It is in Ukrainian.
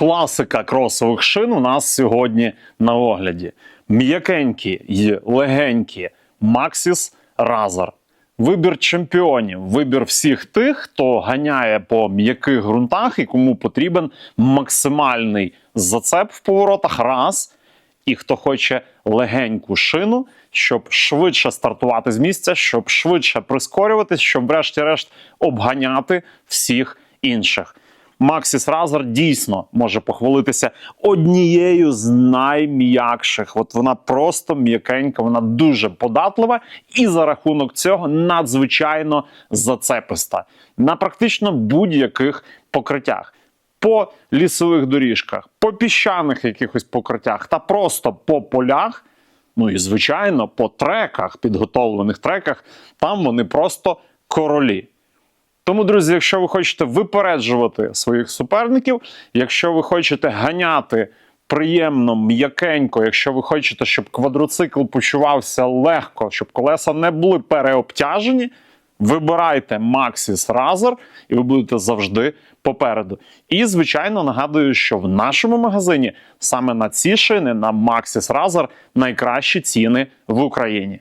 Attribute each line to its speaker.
Speaker 1: класика кросових шин у нас сьогодні на огляді. М'якенькі й легенькі Maxis Razor. Вибір чемпіонів, вибір всіх тих, хто ганяє по м'яких ґрунтах і кому потрібен максимальний зацеп в поворотах. Раз. І хто хоче легеньку шину, щоб швидше стартувати з місця, щоб швидше прискорюватись, щоб, врешті-решт, обганяти всіх інших. Максіс Разер дійсно може похвалитися однією з найм'якших. От вона просто м'якенька, вона дуже податлива, і за рахунок цього надзвичайно зацеписта на практично будь-яких покриттях. По лісових доріжках, по піщаних якихось покриттях та просто по полях. Ну і звичайно, по треках, підготовлених треках, там вони просто королі. Тому, друзі, якщо ви хочете випереджувати своїх суперників, якщо ви хочете ганяти приємно, м'якенько, якщо ви хочете, щоб квадроцикл почувався легко, щоб колеса не були переобтяжені, вибирайте Maxis Razor, і ви будете завжди попереду. І, звичайно, нагадую, що в нашому магазині саме на ці шини, на Maxis Razor, найкращі ціни в Україні.